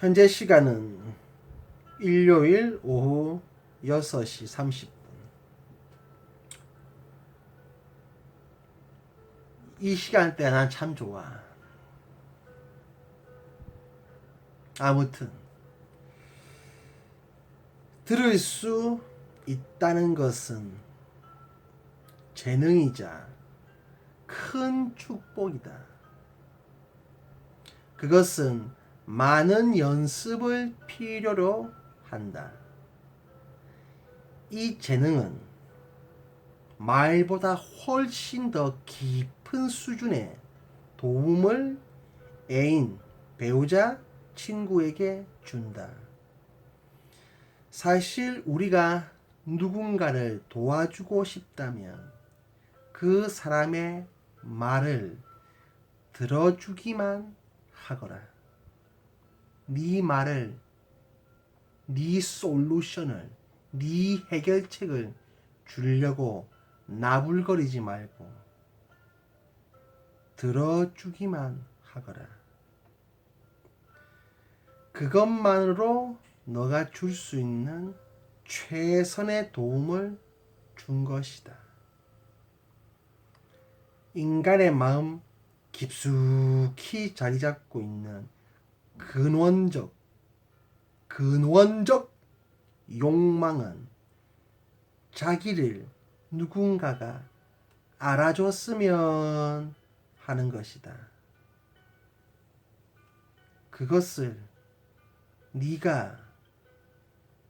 현재 시간은 일요일 오후 6시 30분. 이 시간대 난 참 좋아. 아무튼 들을 수 있다는 것은 재능이자 큰 축복이다. 그것은 많은 연습을 필요로 한다. 이 재능은 말보다 훨씬 더 깊은 수준의 도움을 애인, 배우자, 친구에게 준다. 사실 우리가 누군가를 도와주고 싶다면 그 사람의 말을 들어주기만 하거라. 네 말을, 네 솔루션을, 네 해결책을 주려고 나불거리지 말고 들어주기만 하거라. 그것만으로 너가 줄 수 있는 최선의 도움을 준 것이다. 인간의 마음 깊숙이 자리 잡고 있는 근원적, 근원적 욕망은 자기를 누군가가 알아줬으면 하는 것이다. 그것을 네가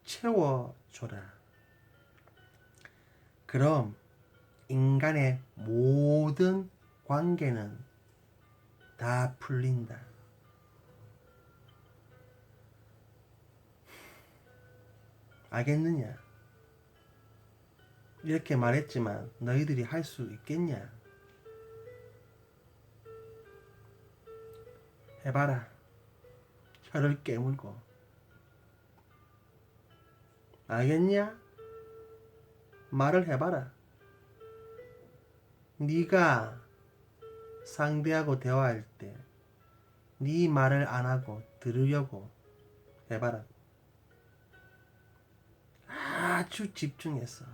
채워줘라. 그럼 인간의 모든 관계는 다 풀린다. 알겠느냐? 이렇게 말했지만 너희들이 할 수 있겠냐? 해봐라. 혀를 깨물고. 알겠냐? 말을 해봐라. 네가 상대하고 대화할 때 네 말을 안 하고 들으려고 해봐라. 아주 집중해서.